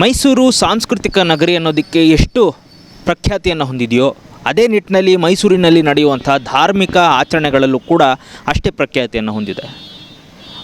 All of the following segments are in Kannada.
ಮೈಸೂರು ಸಾಂಸ್ಕೃತಿಕ ನಗರಿ ಅನ್ನೋದಕ್ಕೆ ಎಷ್ಟು ಪ್ರಖ್ಯಾತಿಯನ್ನು ಹೊಂದಿದೆಯೋ ಅದೇ ನಿಟ್ಟಿನಲ್ಲಿ ಮೈಸೂರಿನಲ್ಲಿ ನಡೆಯುವಂಥ ಧಾರ್ಮಿಕ ಆಚರಣೆಗಳಲ್ಲೂ ಕೂಡ ಅಷ್ಟೇ ಪ್ರಖ್ಯಾತಿಯನ್ನು ಹೊಂದಿದೆ.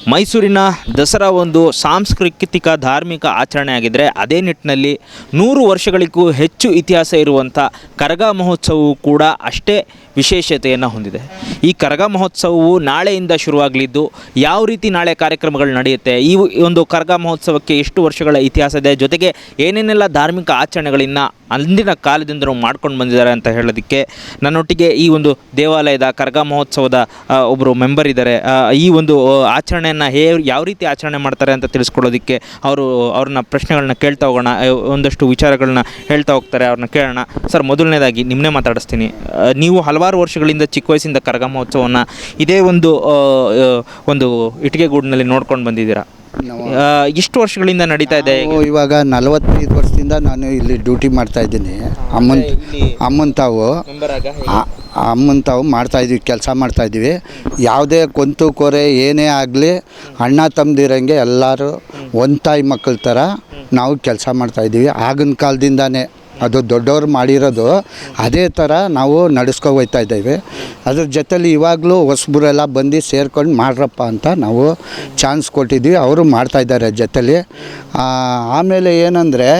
ಮೈಸೂರಿನ ದಸರಾ ಒಂದು ಸಾಂಸ್ಕೃತಿಕ ಧಾರ್ಮಿಕ ಆಚರಣೆ ಆಗಿದ್ದರೆ ಅದೇ ನಿಟ್ಟಿನಲ್ಲಿ ನೂರು ವರ್ಷಗಳಿಗೂ ಹೆಚ್ಚು ಇತಿಹಾಸ ಇರುವಂಥ ಕರಗ ಮಹೋತ್ಸವವು ಕೂಡ ಅಷ್ಟೇ ವಿಶೇಷತೆಯನ್ನು ಹೊಂದಿದೆ. ಈ ಕರಗ ಮಹೋತ್ಸವವು ನಾಳೆಯಿಂದ ಶುರುವಾಗಲಿದ್ದು, ಯಾವ ರೀತಿ ನಾಳೆ ಕಾರ್ಯಕ್ರಮಗಳು ನಡೆಯುತ್ತೆ, ಈ ಒಂದು ಕರಗ ಮಹೋತ್ಸವಕ್ಕೆ ಎಷ್ಟು ವರ್ಷಗಳ ಇತಿಹಾಸ ಇದೆ, ಜೊತೆಗೆ ಏನೇನೆಲ್ಲ ಧಾರ್ಮಿಕ ಆಚರಣೆಗಳನ್ನು ಅಂದಿನ ಕಾಲದಿಂದಲೂ ಮಾಡ್ಕೊಂಡು ಬಂದಿದ್ದಾರೆ ಅಂತ ಹೇಳೋದಕ್ಕೆ ನನ್ನೊಟ್ಟಿಗೆ ಈ ಒಂದು ದೇವಾಲಯದ ಕರಗ ಮಹೋತ್ಸವದ ಒಬ್ಬರು ಮೆಂಬರ್ ಇದ್ದಾರೆ. ಈ ಒಂದು ಆಚರಣೆಯನ್ನು ಹೇ, ಯಾವ ರೀತಿ ಆಚರಣೆ ಮಾಡ್ತಾರೆ ಅಂತ ತಿಳಿಸ್ಕೊಳ್ಳೋದಕ್ಕೆ ಅವರು, ಅವ್ರನ್ನ ಪ್ರಶ್ನೆಗಳನ್ನ ಕೇಳ್ತಾ ಹೋಗೋಣ ಒಂದಷ್ಟು ವಿಚಾರಗಳನ್ನ ಹೇಳ್ತಾ ಹೋಗ್ತಾರೆ, ಅವ್ರನ್ನ ಕೇಳೋಣ. ಸರ್, ಮೊದಲನೇದಾಗಿ ನಿಮ್ಮನ್ನೇ ಮಾತಾಡಿಸ್ತೀನಿ. ನೀವು ಹಲವಾರು ವರ್ಷಗಳಿಂದ ಚಿಕ್ಕ ವಯಸ್ಸಿಂದ ಕರಗ ಮಹೋತ್ಸವವನ್ನು ಇದೇ ಒಂದು ಒಂದು ಇಟ್ಟಿಗೆ ಒಂದು ಇಟ್ಟಿಗೆಗೂಡಿನಲ್ಲಿ ನೋಡ್ಕೊಂಡು ಬಂದಿದ್ದೀರಾ? ಇಷ್ಟು ವರ್ಷಗಳಿಂದ ನಡೀತಾ ಇದೆ ಇವಾಗ ನಲವತ್ತೈದು ವರ್ಷದಿಂದ ನಾನು ಇಲ್ಲಿ ಡ್ಯೂಟಿ ಮಾಡ್ತಾ ಇದ್ದೀನಿ. ಅಮ್ಮನ್ ಅಮ್ಮನ್ ತಾವು ಅಮ್ಮನ ತಾವು ಮಾಡ್ತಾ ಇದೀವಿ ಕೆಲಸ ಮಾಡ್ತಾ ಇದ್ದೀವಿ ಯಾವುದೇ ಕೊಂತು ಕೊರೆ ಏನೇ ಆಗಲಿ ಅಣ್ಣ ತಮ್ಮದಿರಂಗೆ ಎಲ್ಲರೂ ಒಂದು ತಾಯಿ ಮಕ್ಕಳ ಥರ ನಾವು ಕೆಲಸ ಮಾಡ್ತಾ ಇದ್ದೀವಿ. ಆಗಿನ ಕಾಲದಿಂದಾನೇ ಅದು ದೊಡ್ಡವ್ರು ಮಾಡಿರೋದು, ಅದೇ ಥರ ನಾವು ನಡೆಸ್ಕೊ ಹೋಗ್ತಾ ಇದ್ದೇವೆ. ಅದ್ರ ಜೊತೇಲಿ ಇವಾಗಲೂ ಹೊಸಬ್ರೆಲ್ಲ ಬಂದು ಸೇರ್ಕೊಂಡು ಮಾಡ್ರಪ್ಪ ಅಂತ ನಾವು ಚಾನ್ಸ್ ಕೊಟ್ಟಿದ್ವಿ ಅವರು ಮಾಡ್ತಾ ಇದ್ದಾರೆ ಜೊತೆಲಿ. ಆಮೇಲೆ ಏನಂದರೆ,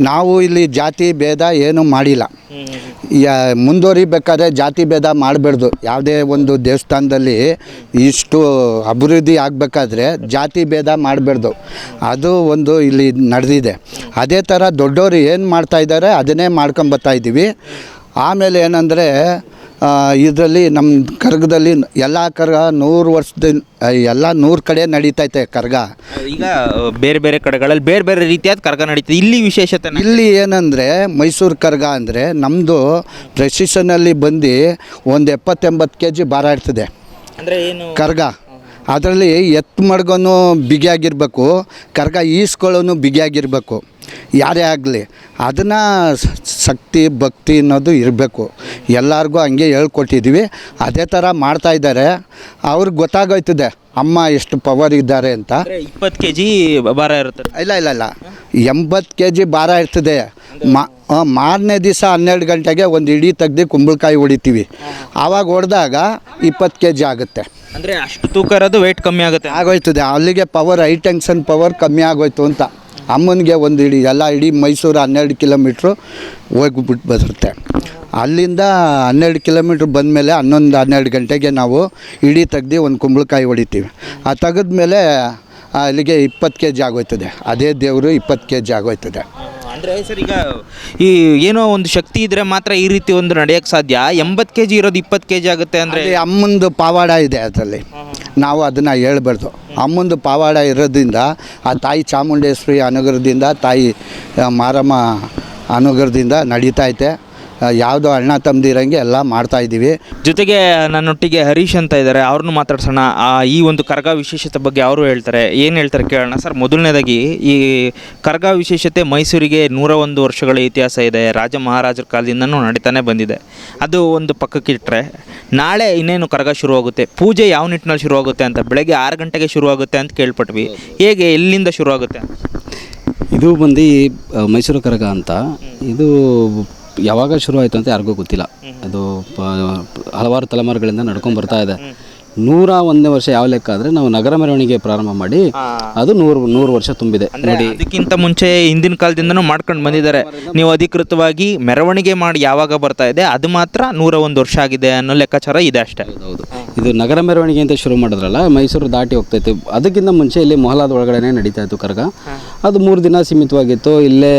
ನಾವು ಇಲ್ಲಿ ಜಾತಿ ಭೇದ ಏನೂ ಮಾಡಿಲ್ಲ. ಯಾ, ಮುಂದುವರಿಬೇಕಾದ್ರೆ ಜಾತಿ ಭೇದ ಮಾಡಬಾರ್ದು. ಯಾವುದೇ ಒಂದು ದೇವಸ್ಥಾನದಲ್ಲಿ ಇಷ್ಟು ಅಭಿವೃದ್ಧಿ ಆಗಬೇಕಾದ್ರೆ ಜಾತಿ ಭೇದ ಮಾಡಬಾರ್ದು. ಅದು ಒಂದು ಇಲ್ಲಿ ನಡೆದಿದೆ. ಅದೇ ಥರ ದೊಡ್ಡವರು ಏನು ಮಾಡ್ತಾ ಇದ್ದಾರೆ ಅದನ್ನೇ ಮಾಡ್ಕೊಂಬತ್ತಾ ಇದ್ದೀವಿ. ಆಮೇಲೆ ಏನಂದರೆ ಇದರಲ್ಲಿ ನಮ್ಮ ಕರ್ಗದಲ್ಲಿ ಎಲ್ಲ ಕರ್ಗ ನೂರು ವರ್ಷದ ಎಲ್ಲ ನೂರು ಕಡೆ ನಡೀತೈತೆ ಕರ್ಗ. ಈಗ ಬೇರೆ ಬೇರೆ ಕಡೆಗಳಲ್ಲಿ ಬೇರೆ ಬೇರೆ ರೀತಿಯಾದ ಕರ್ಗ ನಡೀತದೆ. ಇಲ್ಲಿ ವಿಶೇಷತೆ ಇಲ್ಲಿ ಏನಂದರೆ ಮೈಸೂರು ಕರ್ಗ ಅಂದರೆ ನಮ್ಮದು ಪ್ರೆಸಿಷನಲ್ಲಿ ಬಂದು ಒಂದು ಎಪ್ಪತ್ತೆಂಬತ್ತು ಕೆ ಜಿ ಭಾರ ಇರ್ತದೆ. ಅಂದರೆ ಏನು? ಕರ್ಗ. ಅದರಲ್ಲಿ ಎತ್ತು ಮಡ್ಗೋನು ಬಿಗಿಯಾಗಿರ್ಬೇಕು ಕರ್ಗ ಈಸ್ಕೊಳ್ಳೋನು ಬಿಗಿಯಾಗಿರ್ಬೇಕು. ಯಾರೇ ಆಗಲಿ ಅದನ್ನು ಶಕ್ತಿ ಭಕ್ತಿ ಅನ್ನೋದು ಇರಬೇಕು. ಎಲ್ಲರಿಗೂ ಹಂಗೆ ಹೇಳ್ಕೊಟ್ಟಿದ್ದೀವಿ ಅದೇ ಥರ ಮಾಡ್ತಾ ಇದ್ದಾರೆ. ಅವ್ರಿಗೆ ಗೊತ್ತಾಗೋಯ್ತದೆ ಅಮ್ಮ ಎಷ್ಟು ಪವರ್ ಇದ್ದಾರೆ ಅಂತ. ಇಪ್ಪತ್ತು ಕೆ ಜಿ ಭಾರ ಇರ್ತದೆ ಇಲ್ಲ ಇಲ್ಲ ಇಲ್ಲ. ಎಂಬತ್ತು ಕೆ ಜಿ ಭಾರ ಇರ್ತದೆ. ಮಾ ಮಾರನೇ ದಿವಸ ಹನ್ನೆರಡು ಗಂಟೆಗೆ ಒಂದು ಇಡೀ ತೆಗ್ದು ಕುಂಬಳಕಾಯಿ ಹೊಡಿತೀವಿ. ಆವಾಗ ಹೊಡೆದಾಗ ಇಪ್ಪತ್ತು ಕೆ ಜಿ ಆಗುತ್ತೆ. ಅಂದರೆ ಅಷ್ಟು ತೂಕ ಇರೋದು ವೆಯ್ಟ್ ಕಮ್ಮಿ ಆಗುತ್ತೆ. ಆಗೋಯ್ತದೆ. ಅಲ್ಲಿಗೆ ಪವರ್ ಹೈ ಟೆನ್ಷನ್ ಪವರ್ ಕಮ್ಮಿ ಆಗೋಯ್ತು ಅಂತ. ಅಮ್ಮನಿಗೆ ಒಂದು ಇಡೀ, ಎಲ್ಲ ಇಡೀ ಮೈಸೂರು ಹನ್ನೆರಡು ಕಿಲೋಮೀಟ್ರು ಹೋಗ್ಬಿಟ್ಟು ಬರುತ್ತೆ. ಅಲ್ಲಿಂದ ಹನ್ನೆರಡು ಕಿಲೋಮೀಟ್ರ್ ಬಂದಮೇಲೆ ಹನ್ನೊಂದು, ಹನ್ನೆರಡು ಗಂಟೆಗೆ ನಾವು ಇಡೀ ತೆಗ್ದು ಒಂದು ಕುಂಬಳಕಾಯಿ ಹೊಡಿತೀವಿ. ಆ ತೆಗೆದ್ಮೇಲೆ ಅಲ್ಲಿಗೆ ಇಪ್ಪತ್ತು ಕೆ ಜಿ ಆಗೋಯ್ತದೆ. ಅದೇ ದೇವರು ಇಪ್ಪತ್ತು ಕೆ ಜಿ ಆಗೋಯ್ತದೆ. ಅಂದ್ರೆ ಸರ್ ಈಗ ಈ ಏನೋ ಒಂದು ಶಕ್ತಿ ಇದ್ರೆ ಮಾತ್ರ ಈ ರೀತಿ ಒಂದು ನಡೆಯಕ್ಕೆ ಸಾಧ್ಯ? ಎಂಬತ್ತು ಕೆ ಜಿ ಇರೋದು ಇಪ್ಪತ್ತು ಕೆ ಜಿ ಆಗುತ್ತೆ ಅಂದ್ರೆ? ಅಲ್ಲಿ ಅಮ್ಮಂದು ಪಾವಾಡ ಇದೆ ಅದರಲ್ಲಿ. ನಾವು ಅದನ್ನು ಹೇಳ್ಬಾರ್ದು. ಅಮ್ಮಂದು ಪಾವಾಡ ಇರೋದ್ರಿಂದ ಆ ತಾಯಿ ಚಾಮುಂಡೇಶ್ವರಿ ಅನುಗ್ರಹದಿಂದ ತಾಯಿ ಆ, ಮಾರಮ್ಮ ಅನುಗ್ರಹದಿಂದ ನಡೀತಾ ಐತೆ. ಯಾವುದೋ ಅಣ್ಣ ತಮ್ಮದಿರಂಗೆ ಎಲ್ಲ ಮಾಡ್ತಾ ಇದ್ದೀವಿ. ಜೊತೆಗೆ ನನ್ನೊಟ್ಟಿಗೆ ಹರೀಶ್ ಅಂತ ಇದ್ದಾರೆ ಅವ್ರನ್ನೂ ಮಾತಾಡ್ಸೋಣ. ಆ, ಈ ಒಂದು ಕರಗ ವಿಶೇಷತೆ ಬಗ್ಗೆ ಅವರು ಹೇಳ್ತಾರೆ. ಏನು ಹೇಳ್ತಾರೆ ಕೇಳೋಣ. ಸರ್ ಮೊದಲನೇದಾಗಿ ಈ ಕರಗ ವಿಶೇಷತೆ ಮೈಸೂರಿಗೆ ನೂರ ಒಂದು ವರ್ಷಗಳ ಇತಿಹಾಸ ಇದೆ. ರಾಜ ಮಹಾರಾಜರ ಕಾಲದಿಂದನೂ ನಡೀತಾನೆ ಬಂದಿದೆ. ಅದು ಒಂದು ಪಕ್ಕಕ್ಕಿಟ್ರೆ ನಾಳೆ ಇನ್ನೇನು ಕರಗ ಶುರುವಾಗುತ್ತೆ? ಪೂಜೆ ಯಾವ ನಿಟ್ಟಿನಲ್ಲಿ ಶುರುವಾಗುತ್ತೆ ಅಂತ ಬೆಳಗ್ಗೆ ಆರು ಗಂಟೆಗೆ ಶುರುವಾಗುತ್ತೆ ಅಂತ ಕೇಳ್ಪಟ್ವಿ. ಹೇಗೆ ಎಲ್ಲಿಂದ ಶುರುವಾಗುತ್ತೆ ಇದು ಬಂದು ಮೈಸೂರು ಕರಗ ಅಂತ. ಇದು ಯಾವಾಗ ಶುರು ಆಯಿತು ಅಂತ ಯಾರಿಗೂ ಗೊತ್ತಿಲ್ಲ. ಅದು ಹಲವಾರು ತಲೆಮಾರುಗಳಿಂದ ನಡ್ಕೊಂಡು ಬರ್ತಾ ಇದೆ. ನೂರ ಒಂದನೇ ವರ್ಷ ಯಾವ ಲೆಕ್ಕ ಆದರೆ ನಾವು ನಗರ ಮೆರವಣಿಗೆ ಪ್ರಾರಂಭ ಮಾಡಿ ಅದು ನೂರು ನೂರು ವರ್ಷ ತುಂಬಿದೆ. ನೋಡಿ. ಅದಕ್ಕಿಂತ ಮುಂಚೆ ಹಿಂದಿನ ಕಾಲದಿಂದನೂ ಮಾಡ್ಕೊಂಡು ಬಂದಿದ್ದಾರೆ. ನೀವು ಅಧಿಕೃತವಾಗಿ ಮೆರವಣಿಗೆ ಮಾಡಿ ಯಾವಾಗ ಬರ್ತಾ ಇದೆ ಅದು ಮಾತ್ರ ನೂರ ಒಂದು ವರ್ಷ ಆಗಿದೆ ಅನ್ನೋ ಲೆಕ್ಕಾಚಾರ ಇದೆ ಅಷ್ಟೇ. ಹೌದು ಇದು ನಗರ ಮೆರವಣಿಗೆ ಅಂತ ಶುರು ಮಾಡಿದ್ರಲ್ಲ ಮೈಸೂರು ದಾಟಿ ಹೋಗ್ತೈತೆ. ಅದಕ್ಕಿಂತ ಮುಂಚೆ ಇಲ್ಲಿ ಮೊಹಲಾದ ಒಳಗಡೆ ನಡೀತಾ ಇತ್ತು ಕರಗ. ಅದು ಮೂರು ದಿನ ಸೀಮಿತವಾಗಿತ್ತು. ಇಲ್ಲೇ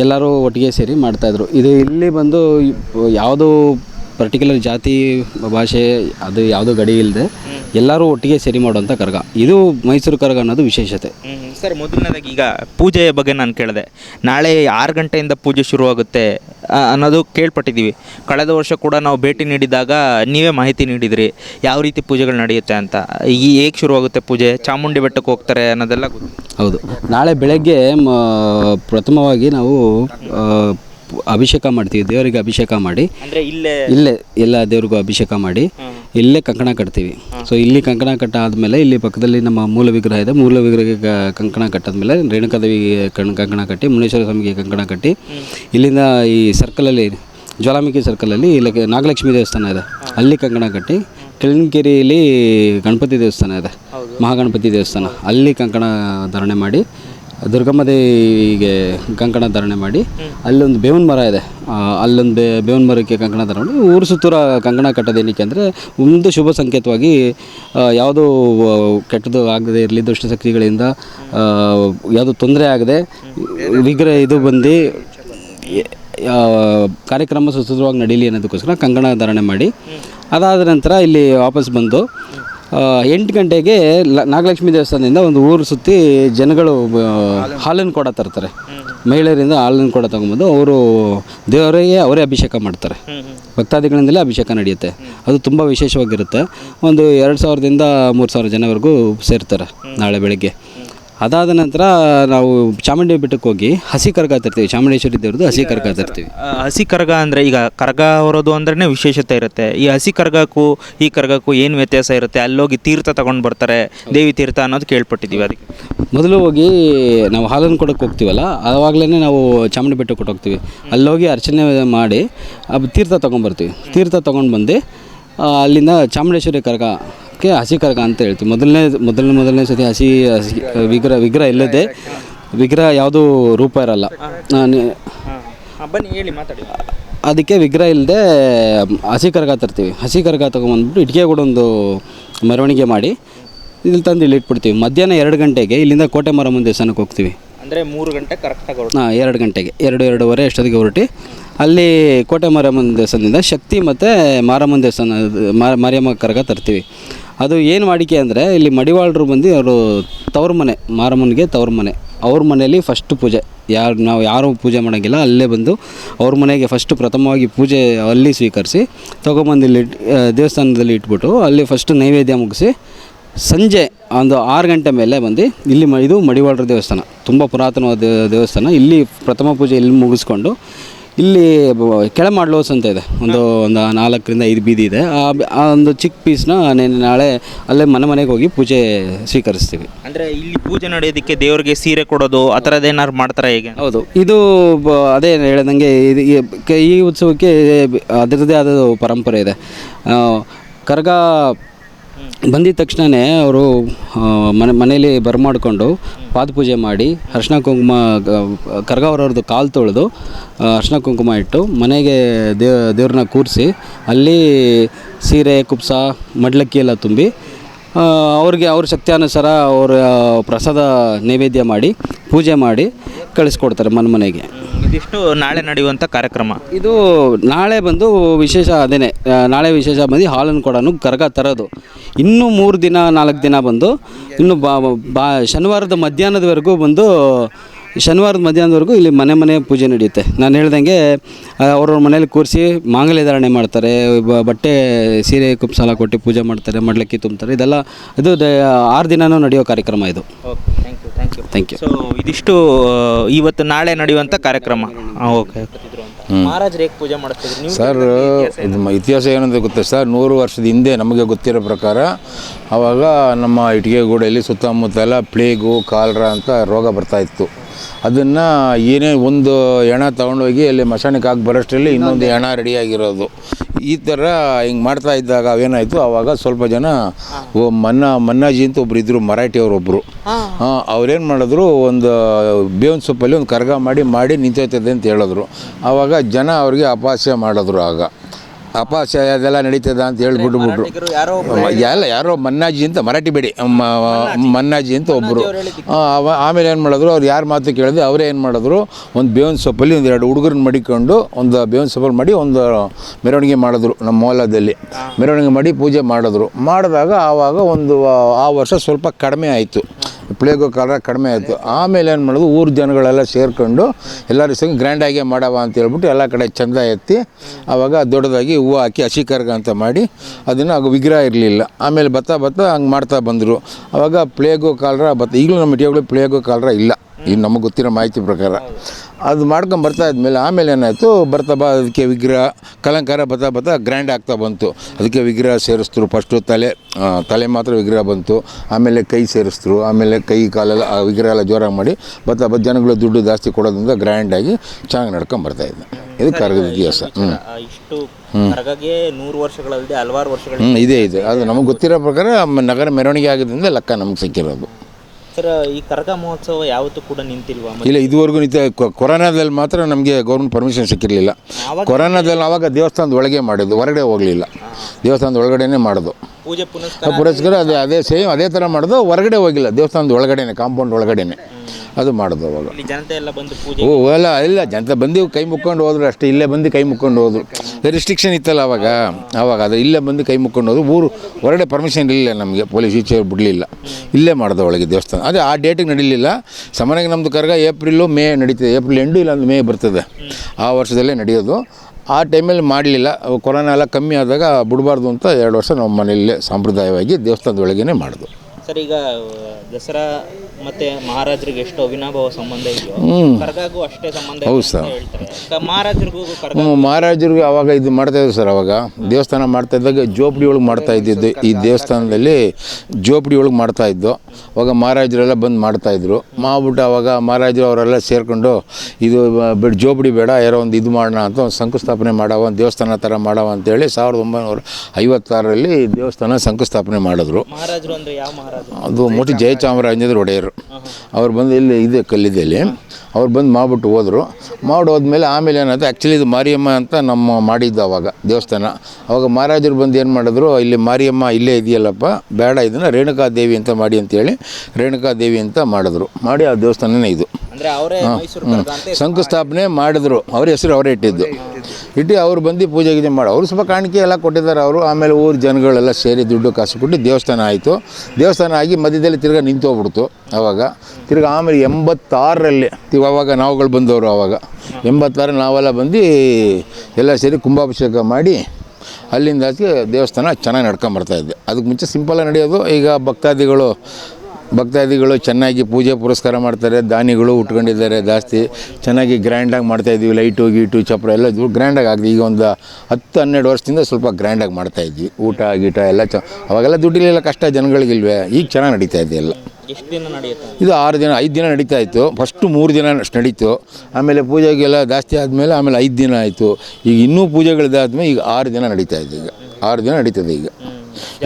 ಎಲ್ಲರೂ ಒಟ್ಟಿಗೆ ಸೇರಿ ಮಾಡ್ತಾಯಿದ್ರು ಇದು ಇಲ್ಲಿ ಬಂದು ಯಾವುದು ಪರ್ಟಿಕ್ಯುಲರ್ ಜಾತಿ ಭಾಷೆ ಅದು ಯಾವುದೋ ಗಡಿ ಇಲ್ಲದೆ ಎಲ್ಲರೂ ಒಟ್ಟಿಗೆ ಸೇರಿ ಮಾಡುವಂಥ ಕರಗ. ಇದು ಮೈಸೂರು ಕರಗ ಅನ್ನೋದು ವಿಶೇಷತೆ. ಸರ್ ಮೊದಲನೇದಾಗಿ ಈಗ ಪೂಜೆಯ ಬಗ್ಗೆ ನಾನು ಕೇಳಿದೆ. ನಾಳೆ ಆರು ಗಂಟೆಯಿಂದ ಪೂಜೆ ಶುರುವಾಗುತ್ತೆ ಅನ್ನೋದು ಕೇಳ್ಪಟ್ಟಿದ್ದೀವಿ. ಕಳೆದ ವರ್ಷ ಕೂಡ ನಾವು ಭೇಟಿ ನೀಡಿದಾಗ ನೀವೇ ಮಾಹಿತಿ ನೀಡಿದ್ರಿ ಯಾವ ರೀತಿ ಪೂಜೆಗಳು ನಡೆಯುತ್ತೆ ಅಂತ. ಈ ಹೇಗೆ ಶುರುವಾಗುತ್ತೆ ಪೂಜೆ? ಚಾಮುಂಡಿ ಬೆಟ್ಟಕ್ಕೆ ಹೋಗ್ತಾರೆ ಅನ್ನೋದೆಲ್ಲ ಹೌದು. ನಾಳೆ ಬೆಳಗ್ಗೆ ಮ ಪ್ರಥಮವಾಗಿ ನಾವು ಅಭಿಷೇಕ ಮಾಡ್ತೀವಿ ದೇವರಿಗೆ ಅಭಿಷೇಕ ಮಾಡಿ. ಅಂದರೆ ಇಲ್ಲೇ ಇಲ್ಲೇ ಎಲ್ಲ ದೇವರಿಗೂ ಅಭಿಷೇಕ ಮಾಡಿ ಇಲ್ಲೇ ಕಂಕಣ ಕಟ್ತೀವಿ. ಸೊ ಇಲ್ಲಿ ಕಂಕಣ ಕಟ್ಟ ಕಟ್ಟಾದ್ಮೇಲೆ ಇಲ್ಲಿ ಪಕ್ಕದಲ್ಲಿ ನಮ್ಮ ಮೂಲ ವಿಗ್ರಹ ಇದೆ. ಮೂಲ ವಿಗ್ರಹಕ್ಕೆ ಕಂಕಣ ಕಟ್ಟಾದ್ಮೇಲೆ ರೇಣುಕಾದೇವಿಗೆ ಕಣ್ ಕಂಕಣ ಕಟ್ಟಿ ಮುನೇಶ್ವರ ಸ್ವಾಮಿಗೆ ಕಂಕಣ ಕಟ್ಟಿ. ಇಲ್ಲಿಂದ ಈ ಸರ್ಕಲಲ್ಲಿ ಜ್ವಾಲಾಮುಖಿ ಸರ್ಕಲಲ್ಲಿ ಇಲ್ಲಿ ನಾಗಲಕ್ಷ್ಮಿ ದೇವಸ್ಥಾನ ಇದೆ. ಅಲ್ಲಿ ಕಂಕಣ ಕಟ್ಟಿ ಕೆಳನ್ಕೆರೆಯಲ್ಲಿ ಗಣಪತಿ ದೇವಸ್ಥಾನ ಇದೆ. ಮಹಾಗಣಪತಿ ದೇವಸ್ಥಾನ. ಅಲ್ಲಿ ಕಂಕಣ ಧಾರಣೆ ಮಾಡಿ ದುರ್ಗಮ್ಮ ದೇವಿಗೆ ಕಂಕಣ ಧಾರಣೆ ಮಾಡಿ ಅಲ್ಲೊಂದು ಬೇವಿನ ಮರ ಇದೆ. ಅಲ್ಲೊಂದು ಬೇ ಬೇವಿನ ಮರಕ್ಕೆ ಕಂಕಣ ಧಾರಣೆ ಮಾಡಿ ಊರು ಸುತ್ತೂರ ಕಂಕಣ ಕಟ್ಟೋದೇನಕ್ಕೆ ಅಂದರೆ ಒಂದು ಶುಭ ಸಂಕೇತವಾಗಿ ಯಾವುದು ಕೆಟ್ಟದ್ದು ಆಗದೆ ಇರಲಿ ದುಷ್ಟಶಕ್ತಿಗಳಿಂದ ಆ, ಯಾವುದೋ ತೊಂದರೆ ಆಗದೆ ವಿಗ್ರಹ ಇದು ಬಂದು ಕಾರ್ಯಕ್ರಮ ಸುಸೂತ್ರವಾಗಿ ನಡೀಲಿ ಅನ್ನೋದಕ್ಕೋಸ್ಕರ ಕಂಕಣ ಧಾರಣೆ ಮಾಡಿ. ಅದಾದ ನಂತರ ಇಲ್ಲಿ ವಾಪಸ್ ಬಂದು ಎಂಟು ಗಂಟೆಗೆ ಲ- ನಾಗಲಕ್ಷ್ಮಿ ದೇವಸ್ಥಾನದಿಂದ ಒಂದು ಊರು ಸುತ್ತಿ ಜನಗಳು ಹಾಲನ್ನು ಕೊಡ ತರ್ತಾರೆ. ಮಹಿಳೆಯರಿಂದ ಹಾಲನ್ನು ಕೊಡ ತಗೊಂಬಂದು ಅವರು ದೇವರಿಗೆ ಅವರೇ ಅಭಿಷೇಕ ಮಾಡ್ತಾರೆ. ಭಕ್ತಾದಿಗಳಿಂದಲೇ ಅಭಿಷೇಕ ನಡೆಯುತ್ತೆ. ಅದು ತುಂಬ ವಿಶೇಷವಾಗಿರುತ್ತೆ. ಒಂದು ಎರಡು ಸಾವಿರದಿಂದ ಮೂರು ಸಾವಿರ ಜನವರೆಗೂ ಸೇರ್ತಾರೆ ನಾಳೆ ಬೆಳಗ್ಗೆ. ಅದಾದ ನಂತರ ನಾವು ಚಾಮುಂಡಿ ಬೆಟ್ಟಕ್ಕೆ ಹೋಗಿ ಹಸಿ ಕರಗ ತರ್ತೀವಿ ಚಾಮುಂಡೇಶ್ವರಿ ದೇವ್ರದ್ದು ಹಸಿ ಕರಗ ತರ್ತೀವಿ ಹಸಿ ಕರಗ ಅಂದರೆ ಈಗ ಕರಗ ಹೊರೋದು ಅಂದ್ರೆ ವಿಶೇಷತೆ ಇರುತ್ತೆ. ಈ ಹಸಿ ಕರಗಕ್ಕೂ ಈ ಕರಗಕ್ಕೂ ಏನು ವ್ಯತ್ಯಾಸ ಇರುತ್ತೆ? ಅಲ್ಲೋಗಿ ತೀರ್ಥ ತಗೊಂಡು ಬರ್ತಾರೆ. ದೇವಿ ತೀರ್ಥ ಅನ್ನೋದು ಕೇಳ್ಪಟ್ಟಿದ್ದೀವಿ ಅದಕ್ಕೆ. ಮೊದಲು ಹೋಗಿ ನಾವು ಹಾಲನ್ನು ಕೊಡೋಕೆ ಹೋಗ್ತೀವಲ್ಲ ಆವಾಗಲೇ ನಾವು ಚಾಮುಂಡಿ ಬೆಟ್ಟಕ್ಕೆ ಕೊಟ್ಟೋಗ್ತೀವಿ ಅಲ್ಲೋಗಿ ಅರ್ಚನೆ ಮಾಡಿ ತೀರ್ಥ ತೊಗೊಂಡ್ಬರ್ತೀವಿ ತೀರ್ಥ ತೊಗೊಂಡು ಬಂದು ಅಲ್ಲಿಂದ ಚಾಮುಂಡೇಶ್ವರಿ ಕರಗಕ್ಕೆ ಹಸಿ ಕರಗ ಅಂತ ಹೇಳ್ತೀವಿ. ಮೊದಲನೇ ಮೊದಲನೇ ಮೊದಲನೇ ಸತಿ ಹಸಿ ಹಸಿ ವಿಗ್ರಹ ವಿಗ್ರಹ ಇಲ್ಲದೆ ವಿಗ್ರಹ ಯಾವುದು ರೂಪ ಇರಲ್ಲ. ನಾನು ಬನ್ನಿ ಹೇಳಿ ಮಾತಾಡಿ. ಅದಕ್ಕೆ ವಿಗ್ರಹ ಇಲ್ಲದೆ ಹಸಿ ಕರಗ ತರ್ತೀವಿ. ಹಸಿ ಕರಗ ತೊಗೊಂಬಂದ್ಬಿಟ್ಟು ಇಟ್ಕೆ ಕೂಡ ಒಂದು ಮೆರವಣಿಗೆ ಮಾಡಿ ಇಲ್ಲಿ ತಂದು ಇಲ್ಲಿ ಇಟ್ಬಿಡ್ತೀವಿ. ಮಧ್ಯಾಹ್ನ ಎರಡು ಗಂಟೆಗೆ ಇಲ್ಲಿಂದ ಕೋಟೆ ಮಾರಮ್ಮನ ದೇವಸ್ಥಾನಕ್ಕೆ ಹೋಗ್ತೀವಿ. ಅಂದರೆ ಮೂರು ಗಂಟೆ ಕರೆಕ್ಟಾಗಿ ಹಾಂ ಎರಡು ಗಂಟೆಗೆ ಎರಡು ಎರಡೂವರೆ ಅಷ್ಟೊತ್ತಿಗೆ ಹೊರಟಿ ಅಲ್ಲಿ ಕೋಟೆ ಮಾರಮ್ಮನ ದೇವಸ್ಥಾನದಿಂದ ಶಕ್ತಿ ಮತ್ತು ಮಾರಮ್ಮನ ದೇವಸ್ಥಾನ ಮಾರಿಯಮ್ಮ ಕರಗ ತರ್ತೀವಿ. ಅದು ಏನು ವಾಡಿಕೆ ಅಂದರೆ, ಇಲ್ಲಿ ಮಡಿವಾಳರು ಬಂದು ಅವರು ತವ್ರ ಮನೆ, ಮಾರಮ್ಮನಿಗೆ ತವ್ರ ಮನೆ. ಅವ್ರ ಮನೆಯಲ್ಲಿ ಫಸ್ಟ್ ಪೂಜೆ. ಯಾರು, ನಾವು ಯಾರೂ ಪೂಜೆ ಮಾಡೋಂಗಿಲ್ಲ, ಅಲ್ಲೇ ಬಂದು ಅವ್ರ ಮನೆಗೆ ಫಸ್ಟ್ ಪ್ರಥಮವಾಗಿ ಪೂಜೆ ಅಲ್ಲಿ ಸ್ವೀಕರಿಸಿ, ತೊಗೊಂಬಂದು ಇಲ್ಲಿ ದೇವಸ್ಥಾನದಲ್ಲಿ ಇಟ್ಬಿಟ್ಟು ಅಲ್ಲಿ ಫಸ್ಟ್ ನೈವೇದ್ಯ ಮುಗಿಸಿ, ಸಂಜೆ ಒಂದು ಆರು ಗಂಟೆ ಮೇಲೆ ಬಂದು ಇಲ್ಲಿ ಇದು ಮಡಿವಾಳರ ದೇವಸ್ಥಾನ. ತುಂಬ ಪುರಾತನವಾದ ದೇವಸ್ಥಾನ. ಇಲ್ಲಿ ಪ್ರಥಮ ಪೂಜೆ ಇಲ್ಲಿ ಮುಗಿಸ್ಕೊಂಡು ಇಲ್ಲಿ ಕೆಳಮಾಡ್ಲೋಸ್ ಅಂತ ಇದೆ. ಒಂದು ಒಂದು ನಾಲ್ಕರಿಂದ ಐದು ಬೀದಿ ಇದೆ. ಆ ಬ- ಆ ಒಂದು ಚಿಕ್ಕ ಪೀಸ್ನ ನೆನ್ನೆ ನಾಳೆ ಅಲ್ಲೇ ಮನೆ ಮನೆಗೆ ಹೋಗಿ ಪೂಜೆ ಸ್ವೀಕರಿಸ್ತೀವಿ. ಅಂದರೆ ಇಲ್ಲಿ ಪೂಜೆ ನಡೆಯೋದಕ್ಕೆ ದೇವರಿಗೆ ಸೀರೆ ಕೊಡೋದು ಆ ಥರದ್ದೇನಾದ್ರು ಮಾಡ್ತಾರೆ ಹೇಗೆ? ಹೌದು. ಇದು ಬ- ಅದೇ ಹೇಳ್ದಂಗೆ ಇದು ಈ- ಕ- ಈ ಉತ್ಸವಕ್ಕೆ ಅದರದ್ದೇ ಆದ ಪರಂಪರೆ ಇದೆ. ಆ, ಕರಗ ಬಂದಿದ ತಕ್ಷಣವೇ ಅವರು ಮನೆ ಮನೇಲಿ ಬರಮಾಡಿಕೊಂಡು ಪಾದಪೂಜೆ ಮಾಡಿ ಅರ್ಶಿನ ಕುಂಕುಮ ಕರ್ಗ ಕರಗ ಅವ್ರವ್ರದ್ದು ಕಾಲು ತೊಳೆದು ಅರ್ಶಿನ ಕುಂಕುಮ ಇಟ್ಟು ಮನೆಗೆ ದೇವ್ ದೇವ್ರನ್ನ ಕೂರಿಸಿ ಅಲ್ಲಿ ಸೀರೆ, ಕುಪ್ಸ, ಮಡ್ಲಕ್ಕಿ ಎಲ್ಲ ತುಂಬಿ ಅವ್ರಿಗೆ ಅವ್ರ ಶಕ್ತಿಯಾನುಸಾರ ಅವರ ಪ್ರಸಾದ ನೈವೇದ್ಯ ಮಾಡಿ, ಪೂಜೆ ಮಾಡಿ ಕಳಿಸ್ಕೊಡ್ತಾರೆ ಮನೆ ಮನೆಗೆ. ಇದಿಷ್ಟು ನಾಳೆ ನಡೆಯುವಂಥ ಕಾರ್ಯಕ್ರಮ. ಇದು ನಾಳೆ ಬಂದು ವಿಶೇಷ ಅದೇನೆ ಆ, ನಾಳೆ ವಿಶೇಷ ಬಂದು ಹಾಲನ್ನು ಕೊಡೋನು ಕರಗ ತರೋದು. ಇನ್ನೂ ಮೂರು ದಿನ ನಾಲ್ಕು ದಿನ ಬಂದು ಇನ್ನು ಬಾ ಬಾ ಶನಿವಾರದ ಮಧ್ಯಾಹ್ನದವರೆಗೂ ಬಂದು ಶನಿವಾರದ ಮಧ್ಯಾಹ್ನದವರೆಗೂ ಇಲ್ಲಿ ಮನೆ ಮನೆ ಪೂಜೆ ನಡೆಯುತ್ತೆ. ನಾನು ಹೇಳ್ದಂಗೆ ಅವ್ರವ್ರ ಮನೇಲಿ ಕೂರಿಸಿ ಮಾಂಗಲ್ಯ ಧಾರಣೆ ಮಾಡ್ತಾರೆ ಬ- ಬಟ್ಟೆ ಸೀರೆ ಕುಪ್ಸಾಲ ಕೊಟ್ಟು ಪೂಜೆ ಮಾಡ್ತಾರೆ ಮಡ್ಲಕ್ಕಿ ತುಂಬ್ತಾರೆ ಇದೆಲ್ಲ ಇದು ದ- ಆರು ದಿನವೂ ನಡೆಯೋ ಕಾರ್ಯಕ್ರಮ ಇದು. Thank you thank you so ಇದಿಷ್ಟು ಇವತ್ತು ನಾಳೆ ನಡೆಯುವಂಥ ಕಾರ್ಯಕ್ರಮ. ಓಕೆ ಮಹಾರಾಜರು ಹೇಗೆ ಪೂಜೆ ಮಾಡ್ತಿದ್ರು. ನೀವು ಸರ್ ಇದು ಮ- ಇತಿಹಾಸ ಏನಂತ ಗೊತ್ತಾ? ಸರ್ ನೂರು ವರ್ಷದ ಹಿಂದೆ ನಮಗೆ ಗೊತ್ತಿರೋ ಪ್ರಕಾರ ಆವಾಗ ನಮ್ಮ ಇಟ್ಟಿಗೆಗೂಡಲ್ಲಿ ಸುತ್ತಮುತ್ತ ಎಲ್ಲ ಪ್ಲೇಗು ಕಾಲ್ರ ಅಂತ ರೋಗ ಬರ್ತಾ ಇತ್ತು. ಅದನ್ನು ಏನೇ ಒಂದು ಹೆಣ ತಗೊಂಡೋಗಿ ಅಲ್ಲಿ ಮಶಾನಕ್ಕೆ ಹಾಕಿ ಬರೋಷ್ಟರಲ್ಲಿ ಇನ್ನೊಂದು ಹೆಣ ರೆಡಿಯಾಗಿರೋದು ಈ ಥರ ಹಿಂಗೆ ಮಾಡ್ತಾ ಇದ್ದಾಗ ಅವೇನಾಯಿತು? ಆವಾಗ ಸ್ವಲ್ಪ ಜನ ಓ ಮನ್ನಾ ಮನ್ನಾಜಿ ಅಂತ ಒಬ್ರು ಇದ್ದರು ಮರಾಠಿಯವರೊಬ್ಬರು ಅವ್ರೇನು ಮಾಡಿದ್ರು ಒಂದು ಬೇವಿನ ಸೊಪ್ಪಲ್ಲಿ ಒಂದು ಕರ್ಗ ಮಾಡಿ ಮಾಡಿ ನಿಂತೋಯ್ತದೆ ಅಂತ ಹೇಳಿದ್ರು. ಆವಾಗ ಜನ ಅವ್ರಿಗೆ ಅಪಹಾಸ್ಯ ಮಾಡಿದ್ರು ಆಗ. ಅಪಹಾಸ್ಯ ಅದೆಲ್ಲ ನಡೀತದ ಅಂತ ಹೇಳ್ಬಿಟ್ಬಿಟ್ರು ಯಾರು ಎಲ್ಲ ಯಾರೋ ಮನ್ನಾಜಿ ಅಂತ ಮರಾಠಿ ಬೇಡಿ. ಮನ್ನಾಜಿ. ಅಂತ ಒಬ್ಬರು ಆಮೇಲೆ ಏನು ಮಾಡಿದ್ರು ಅವ್ರು ಯಾರು ಮಾತು ಕೇಳಿದೆ ಅವರೇ ಏನು ಮಾಡಿದ್ರು ಒಂದು ಬೇವಿನ ಸೊಪ್ಪಲ್ಲಿ ಒಂದು ಎರಡು ಹುಡುಗರನ್ನ ಮಡಿಕೊಂಡು ಒಂದು ಬೇವಿನ ಸೊಪ್ಪಲ್ಲಿ ಮಾಡಿ ಒಂದು ಮೆರವಣಿಗೆ ಮಾಡಿದ್ರು ನಮ್ಮ ಹೊಲದಲ್ಲಿ ಮೆರವಣಿಗೆ ಮಾಡಿ ಪೂಜೆ ಮಾಡಿದ್ರು. ಮಾಡಿದಾಗ ಆವಾಗ ಒಂದು ಆ ವರ್ಷ ಸ್ವಲ್ಪ ಕಡಿಮೆ ಆಯಿತು. ಪ್ಲೇಗೋ ಕಾಲ ಕಡಿಮೆ ಆಯಿತು. ಆಮೇಲೆ ಏನು ಮಾಡೋದು? ಊರು ಜನಗಳೆಲ್ಲ ಸೇರಿಕೊಂಡು ಎಲ್ಲರೂ ಸೇರಿ ಗ್ರ್ಯಾಂಡಾಗೆ ಮಾಡವ ಅಂತ ಹೇಳ್ಬಿಟ್ಟು ಎಲ್ಲ ಕಡೆ ಚಂದ ಎತ್ತಿ ಆವಾಗ ದೊಡ್ಡದಾಗಿ ಹೂವು ಹಾಕಿ ಹಸಿ ಅಂತ ಮಾಡಿ ಅದನ್ನು ಆಗ ವಿಗ್ರಹ ಇರಲಿಲ್ಲ. ಆಮೇಲೆ ಬತ್ತಾ ಬತ್ತಾ ಹಂಗೆ ಮಾಡ್ತಾ ಬಂದರು. ಆವಾಗ ಪ್ಲೇಗೋ ಕಾಲರ ಬತ್ತ ಈಗಲೂ ನಮ್ಮ ಇಟಿಯಾಗಳು ಪ್ಲೇಗೋ ಕಾಲರ ಇಲ್ಲ. ಈಗ ನಮಗೆ ಗೊತ್ತಿರೋ ಮಾಹಿತಿ ಪ್ರಕಾರ. ಅದು ಮಾಡ್ಕೊಂಡು ಬರ್ತಾ ಇದ್ಮೇಲೆ ಆಮೇಲೆ ಏನಾಯಿತು ಬರ್ತಾ ಬಾ ಅದಕ್ಕೆ ವಿಗ್ರಹ ಕಲಂಕಾರ ಬರ್ತಾ ಬರ್ತಾ ಗ್ರ್ಯಾಂಡ್ ಆಗ್ತಾ ಬಂತು. ಅದಕ್ಕೆ ವಿಗ್ರಹ ಸೇರಿಸ್ತರು ಫಸ್ಟು ತಲೆ ಆ, ತಲೆ ಮಾತ್ರ ವಿಗ್ರಹ ಬಂತು. ಆಮೇಲೆ ಕೈ ಸೇರಿಸ್ತರು ಆಮೇಲೆ ಕೈ ಕಾಲೆಲ್ಲ ಆ ವಿಗ್ರಹ ಎಲ್ಲ ಜೋರಾಗಿ ಮಾಡಿ ಬರ್ತಾ ಬರ್ತಾ ಜನಗಳು ದುಡ್ಡು ಜಾಸ್ತಿ ಕೊಡೋದ್ರಿಂದ ಗ್ರ್ಯಾಂಡಾಗಿ ಚೆನ್ನಾಗಿ ನಡ್ಕೊಂಡು ಬರ್ತಾ ಇದ್ದೆ. ಇದು ಕರಗ ಇತಿಹಾಸ. ಹ್ಞೂ ಆ, ಇಷ್ಟು ಕರಗಗೆ ನೂರು ವರ್ಷಗಳಲ್ಲದೆ ಹಲವಾರು ವರ್ಷಗಳು ಹ್ಞೂ ಇದೆ ಇದೆ. ಅದು ನಮಗೆ ಗೊತ್ತಿರೋ ಪ್ರಕಾರ ಮ- ನಗರ ಮೆರವಣಿಗೆ ಆಗಿದ್ದರಿಂದ ಲೆಕ್ಕ ನಮ್ಗೆ ಸಿಕ್ಕಿರೋದು. ಸರ್ ಈ ಕರಗ ಮಹೋತ್ಸವ ಯಾವತ್ತೂ ಕೂಡ ನಿಂತಿಲ್ವಾ? ಇಲ್ಲ ಇದುವರೆಗೂ ನಿಂತ ಕೊರೋನಾದಲ್ಲಿ ಮಾತ್ರ ನಮಗೆ ಗೌರ್ಮೆಂಟ್ ಪರ್ಮಿಷನ್ ಸಿಕ್ಕಿರಲಿಲ್ಲ. ಕೊರೋನಾದಲ್ಲಿ ಆವಾಗ ದೇವಸ್ಥಾನದ ಒಳಗೆ ಮಾಡಿದ್ದು ಹೊರಗಡೆ ಹೋಗಲಿಲ್ಲ. ದೇವಸ್ಥಾನದ ಒಳಗಡೆನೇ ಮಾಡೋದು. ಪೂಜೆ ಪುನಸ್ಕಾರ ಪುರಸ್ಕಾರ ಅದೇ ಅದೇ ಸೇಮ್ ಅದೇ ಥರ ಮಾಡೋದು ಹೊರಗಡೆ ಹೋಗಿಲ್ಲ ದೇವಸ್ಥಾನದ ಒಳಗಡೆನೆ ಕಾಂಪೌಂಡ್ ಒಳಗಡೆನೆ. ಅದು ಮಾಡೋದು ಅವಾಗ. ಇಲ್ಲಿ ಜನತೆ ಎಲ್ಲ ಬಂದು ಪೂಜೆ ಓ ಅಲ್ಲ ಇಲ್ಲ ಜನತೆ ಬಂದು ಕೈ ಮುಕ್ಕೊಂಡು ಹೋದ್ರು ಅಷ್ಟೇ ಇಲ್ಲೇ ಬಂದು ಕೈ ಮುಕ್ಕೊಂಡು ಹೋದ್ರು. ರಿಸ್ಟ್ರಿಕ್ಷನ್ ಇತ್ತಲ್ಲ ಅವಾಗ? ಅವಾಗ ಅದು ಇಲ್ಲೇ ಬಂದು ಕೈ ಮುಕ್ಕೊಂಡು ಹೋದ್ರು. ಊರು ಹೊರಗಡೆ ಪರ್ಮಿಷನ್ ಇರಲಿಲ್ಲ ನಮಗೆ ಪೊಲೀಸ್ ಈಚೆ ಬಿಡಲಿಲ್ಲ. ಇಲ್ಲೇ ಮಾಡ್ದೆ ಒಳಗೆ ದೇವಸ್ಥಾನ. ಅದೇ ಆ ಡೇಟಿಗೆ ನಡೀಲಿಲ್ಲ. ಸಾಮಾನ್ಯವಾಗಿ ನಮ್ಮದು ಕರ್ಗ ಏಪ್ರಿಲು ಮೇ ನಡೀತದೆ. ಏಪ್ರಿಲ್ ಎಂಡು ಇಲ್ಲ ಮೇ ಬರ್ತದೆ. ಆ ವರ್ಷದಲ್ಲೇ ನಡೆಯೋದು. ಆ ಟೈಮಲ್ಲಿ ಮಾಡಲಿಲ್ಲ. ಕೊರೋನಾ ಎಲ್ಲ ಕಮ್ಮಿ ಆದಾಗ ಬಿಡಬಾರ್ದು ಅಂತ ಎರಡು ವರ್ಷ ನಮ್ಮ ಮನೆಯಲ್ಲೇ ಸಾಂಪ್ರದಾಯವಾಗಿ ದೇವಸ್ಥಾನದೊಳಗೇ ಮಾಡೋದು. ಸರ್ ಈಗ ದಸರಾ ಮತ್ತೆ ಮಹಾರಾಜರಿಗೆ ಎಷ್ಟು ಅವಿನಾಭಾವ ಸಂಬಂಧ ಇದೆಯೋ ಕರ್ಗಾಗೂ ಅಷ್ಟೇ ಸಂಬಂಧ ಹೌದು ಸರ್. ಮಹಾರಾಜರಿಗೂ ಕರಗ ಮಹಾರಾಜರಿಗೆ ಅವಾಗ ಇದು ಮಾಡ್ತಾ ಮಾಡ್ತಾಯಿದ್ರು ಸರ್ ಅವಾಗ. ದೇವಸ್ಥಾನ ಮಾಡ್ತಾ ಇದ್ದಾಗ ಜೋಪಡಿ ಒಳಗೆ ಮಾಡ್ತಾ ಇದ್ದಿದ್ದು ಈ ದೇವಸ್ಥಾನದಲ್ಲಿ ಜೋಪಡಿ ಒಳಗೆ ಮಾಡ್ತಾ ಇದ್ದು. ಅವಾಗ ಮಹಾರಾಜರೆಲ್ಲ ಬಂದು ಮಾಡ್ತಾಯಿದ್ರು ಮಾಡ್ಬಿಟ್ಟು ಅವಾಗ ಮಹಾರಾಜರು ಅವರೆಲ್ಲ ಸೇರಿಕೊಂಡು ಇದು ಬಿಡ್ ಜೋಪಡಿ ಬೇಡ ಯಾರೋ ಒಂದು ಇದು ಮಾಡೋಣ ಅಂತ ಒಂದು ಶಂಕುಸ್ಥಾಪನೆ ಮಾಡವ ಒಂದು ದೇವಸ್ಥಾನ ಥರ ಮಾಡವ ಅಂತೇಳಿ ಸಾವಿರದ ಒಂಬೈನೂರ ಐವತ್ತಾರರಲ್ಲಿ ದೇವಸ್ಥಾನ ಶಂಕುಸ್ಥಾಪನೆ ಮಾಡಿದ್ರು. ಮಹಾರಾಜರು ಅಂದ್ರೆ ಯಾವ ಮಹಾರಾಜರು? ಅದು ಮೋಟಿ ಜಯಚಾಮರಾಜೇಂದ್ರ ಒಡೆಯರು. ಅವ್ರು ಬಂದು ಇಲ್ಲಿ ಇದೆ ಕಲ್ಲಿದ್ದೆಯಲ್ಲಿ. ಅವ್ರು ಬಂದು ಮಾಡ್ಬಿಟ್ಟು ಹೋದರು. ಮಾಡಿ ಹೋದ್ಮೇಲೆ ಆಮೇಲೆ ಏನಾಯ್ತು? ಆ್ಯಕ್ಚುಲಿ ಇದು ಮಾರಿಯಮ್ಮ ಅಂತ ನಮ್ಮ ಮಾಡಿದ್ದು ಅವಾಗ ದೇವಸ್ಥಾನ. ಅವಾಗ ಮಹಾರಾಜರು ಬಂದು ಏನು ಮಾಡಿದ್ರು? ಇಲ್ಲಿ ಮಾರಿಯಮ್ಮ ಇಲ್ಲೇ ಇದೆಯಲ್ಲಪ್ಪ, ಬೇಡ ಇದನ್ನು ರೇಣುಕಾ ದೇವಿ ಅಂತ ಮಾಡಿ ಅಂತೇಳಿ ರೇಣುಕಾ ದೇವಿ ಅಂತ ಮಾಡಿದ್ರು. ಮಾಡಿ ಆ ದೇವಸ್ಥಾನನೇ ಇದು. ಶಂಕುಸ್ಥಾಪನೆ ಮಾಡಿದ್ರು. ಅವ್ರ ಹೆಸರು ಅವರೇ ಇಟ್ಟಿದ್ದು. ಇಟ್ಟು ಅವ್ರು ಬಂದು ಪೂಜೆ ಗೀಜೆ ಮಾಡಿ. ಅವರು ಸ್ವಲ್ಪ ಕಾಣಿಕೆ ಎಲ್ಲ ಕೊಟ್ಟಿದ್ದಾರೆ ಅವರು. ಆಮೇಲೆ ಊರು ಜನಗಳೆಲ್ಲ ಸೇರಿ ದುಡ್ಡು ಕಾಸು ಕೊಟ್ಟು ದೇವಸ್ಥಾನ ಆಯಿತು. ದೇವಸ್ಥಾನ ಆಗಿ ಮಧ್ಯದಲ್ಲಿ ತಿರ್ಗಾ ನಿಂತೋಗ್ಬಿಡ್ತು ಅವಾಗ. ತಿರ್ಗಾ ಆಮೇಲೆ ಎಂಬತ್ತಾರರಲ್ಲಿ ಅವಾಗ ನಾವುಗಳು ಬಂದವರು ಅವಾಗ. ಎಂಬತ್ತಾರು ನಾವೆಲ್ಲ ಬಂದು ಎಲ್ಲ ಸೇರಿ ಕುಂಭಾಭಿಷೇಕ ಮಾಡಿ ಅಲ್ಲಿಂದ ಆಚೆ ದೇವಸ್ಥಾನ ಚೆನ್ನಾಗಿ ನಡ್ಕೊಂಬರ್ತಾ ಇದ್ದೆ. ಅದಕ್ಕೆ ಮುಂಚೆ ಸಿಂಪಲ್ಲಾಗಿ ನಡೆಯೋದು. ಈಗ ಭಕ್ತಾದಿಗಳು ಭಕ್ತಾದಿಗಳು ಚೆನ್ನಾಗಿ ಪೂಜೆ ಪುರಸ್ಕಾರ ಮಾಡ್ತಾರೆ ದಾನಿಗಳು ಉಟ್ಕೊಂಡಿದ್ದಾರೆ ಜಾಸ್ತಿ. ಚೆನ್ನಾಗಿ ಗ್ರ್ಯಾಂಡಾಗಿ ಮಾಡ್ತಾಯಿದ್ವಿ ಲೈಟು ಗೀಟು ಚಪ್ರ ಎಲ್ಲ ಗ್ರ್ಯಾಂಡಾಗಿ ಆಗಿದೆ ಈಗ ಒಂದು ಹತ್ತು ಹನ್ನೆರಡು ವರ್ಷದಿಂದ ಸ್ವಲ್ಪ ಗ್ರ್ಯಾಂಡಾಗಿ ಮಾಡ್ತಾಯಿದ್ವಿ ಊಟ ಗೀಟ ಎಲ್ಲ ಚ ಅವಾಗೆಲ್ಲ ದುಡ್ಡಿಲ್ಲ ಕಷ್ಟ ಜನಗಳಿಗಿಲ್ವೇ. ಈಗ ಚೆನ್ನಾಗಿ ನಡೀತಾ ಇದೆ ಎಲ್ಲ. ಎಷ್ಟು ದಿನ ನಡೆಯುತ್ತೆ? ಇದು ಆರು ದಿನ ಐದು ದಿನ ನಡೀತಾ ಇತ್ತು. ಫಸ್ಟು ಮೂರು ದಿನ ಅಷ್ಟು ನಡೀತು. ಆಮೇಲೆ ಪೂಜೆಗೆಲ್ಲ ಜಾಸ್ತಿ ಆದಮೇಲೆ ಆಮೇಲೆ ಐದು ದಿನ ಆಯಿತು. ಈಗ ಇನ್ನೂ ಪೂಜೆಗಳಿದಾದ್ಮೇಲೆ ಈಗ ಆರು ದಿನ ನಡೀತಾ ಇದೆ ಈಗ. ಆರು ದಿನ ನಡೀತದೆ ಈಗ.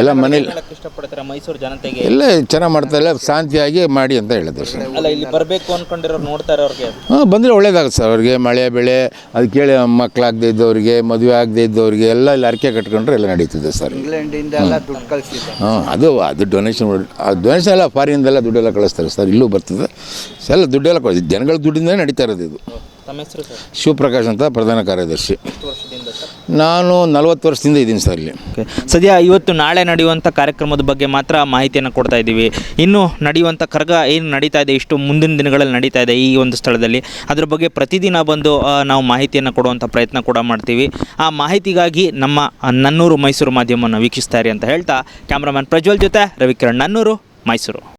ಎಲ್ಲ ಮನೇಲಿ ಇಷ್ಟಪಡ್ತಾರೆ ಮೈಸೂರು ಜನತೆಗೆ? ಎಲ್ಲ ಚೆನ್ನಾಗಿ ಮಾಡ್ತಾರೆ ಶಾಂತಿಯಾಗಿ ಮಾಡಿ ಅಂತ ಹೇಳಿದ್ರು ಸರ್. ಅಲ್ಲ ಇಲ್ಲಿ ಬರಬೇಕು ಅನ್ಕೊಂಡಿರೋರು ನೋಡ್ತಾರೆ ಅವ್ರಿಗೆ. ಹಾಂ ಬಂದರೆ ಒಳ್ಳೇದಾಗುತ್ತೆ ಸರ್ ಅವ್ರಿಗೆ ಮಳೆ ಬೆಳೆ ಅದು ಕೇಳಿ ಮಕ್ಕಳಾಗದೇ ಇದ್ದವ್ರಿಗೆ ಮದುವೆ ಆಗದೇ ಇದ್ದವ್ರಿಗೆ ಎಲ್ಲ ಇಲ್ಲಿ ಅರಕೆ ಕಟ್ಕೊಂಡ್ರೆ ಎಲ್ಲ ನಡೀತದೆ ಸರ್. ಇಂಗ್ಲೆಂಡಿಂದ ಎಲ್ಲ ದುಡ್ಡು ಕಳಿಸಿದ್ದೆ ಹಾಂ ಅದು ಅದು ಡೊನೇಷನ್ ಆ ಡೊನೇಷನ್ ಎಲ್ಲ ಫಾರಿನಿಂದೆಲ್ಲ ದುಡ್ಡೆಲ್ಲ ಕಳಿಸ್ತಾರೆ ಸರ್ ಇಲ್ಲೂ ಬರ್ತದೆ. ಎಲ್ಲ ದುಡ್ಡೆಲ್ಲ ಕಳಿಸಿ ಜನಗಳ ದುಡ್ಡಿಂದ ನಡೀತಾ ಇರೋದು ಇದು. ತಮ್ಮ ಹೆಸರು ಸರ್? ಶಿವಪ್ರಕಾಶ್ ಅಂತ ಪ್ರಧಾನ ಕಾರ್ಯದರ್ಶಿ. ನಾನು ನಲ್ವತ್ತು ವರ್ಷದಿಂದ ಇದ್ದೀನಿ ಸರ್ ಇಲ್ಲಿ. ಸದ್ಯ ಇವತ್ತು ನಾಳೆ ನಡೆಯುವಂಥ ಕಾರ್ಯಕ್ರಮದ ಬಗ್ಗೆ ಮಾತ್ರ ಮಾಹಿತಿಯನ್ನು ಕೊಡ್ತಾ ಇದ್ದೀವಿ. ಇನ್ನು ನಡೆಯುವಂಥ ಕರ್ಗ ಏನು ನಡೀತಾ ಇದೆ, ಇಷ್ಟು ಮುಂದಿನ ದಿನಗಳಲ್ಲಿ ನಡೀತಾ ಇದೆ ಈ ಒಂದು ಸ್ಥಳದಲ್ಲಿ. ಅದ್ರ ಬಗ್ಗೆ ಪ್ರತಿದಿನ ಬಂದು ನಾವು ಮಾಹಿತಿಯನ್ನು ಕೊಡುವಂಥ ಪ್ರಯತ್ನ ಕೂಡ ಮಾಡ್ತೀವಿ. ಆ ಮಾಹಿತಿಗಾಗಿ ನಮ್ಮ ನನ್ನೂರು ಮೈಸೂರು ಮಾಧ್ಯಮವನ್ನು ವೀಕ್ಷಿಸ್ತಾ ಇರಿ ಅಂತ ಹೇಳ್ತಾ, ಕ್ಯಾಮ್ರಾಮನ್ ಪ್ರಜ್ವಲ್ ಜೊತೆ ರವಿಕಿರಣ್ ನನ್ನೂರು ಮೈಸೂರು.